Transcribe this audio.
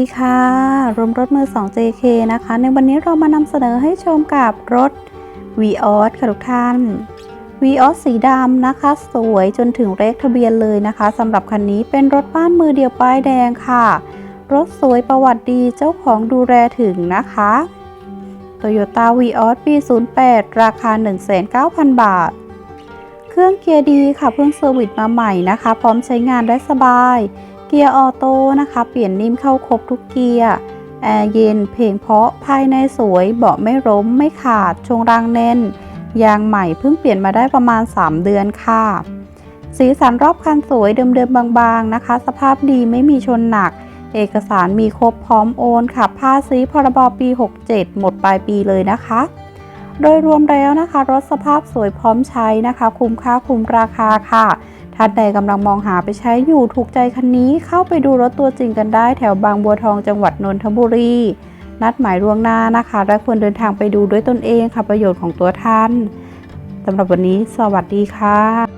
สวัสดีค่ะรวมรถมือ 2 JK นะคะ ในวันนี้เรามานำเสนอให้ชมกับรถ v ีออสค่ะทุกท่าน v ีออสสีดำนะคะ สวยจนถึงเลขทะเบียนเลยนะคะสำหรับคันนี้เป็นรถบ้านมือเดียวป้ายแดงค่ะ รถสวยประวัติดีเจ้าของดูแลถึงนะคะ Toyota v ีออสปี 08 ราคา 1,900,000 บาท เครื่องเกียร์ดีค่ะเพิ่งเซอร์วิสมาใหม่นะคะ พร้อมใช้งานได้สบาย เกียร์ออโต้นะคะ เปลี่ยนนิ่มเข้าครบทุกเกียร์แอร์เย็นเพลงเพราะภายในสวยเบาะไม่ล้มไม่ขาดชงรางแน่น ยางใหม่เพิ่งเปลี่ยนมาได้ประมาณ 3 เดือนค่ะ สีสันรอบคันสวยเดิมๆบางๆนะคะ สภาพดีไม่มีชนหนัก เอกสารมีครบพร้อมโอนค่ะภาษีพรบปี 67 หมดปลายปีเลยนะคะ โดยรวมแล้วนะคะ รถสภาพสวยพร้อมใช้นะคะ คุ้มค่าคุ้มราคาค่ะ ท่านใดกำลังมองหาไปใช้อยู่ถูกใจคันนี้เข้าไปดูรถตัวจริงกันได้แถวบางบัวทองจังหวัดนนทบุรี นัดหมายล่วงหน้านะคะ และควรเดินทางไปดูด้วยตนเองค่ะประโยชน์ของตัวท่านสำหรับวันนี้สวัสดีค่ะ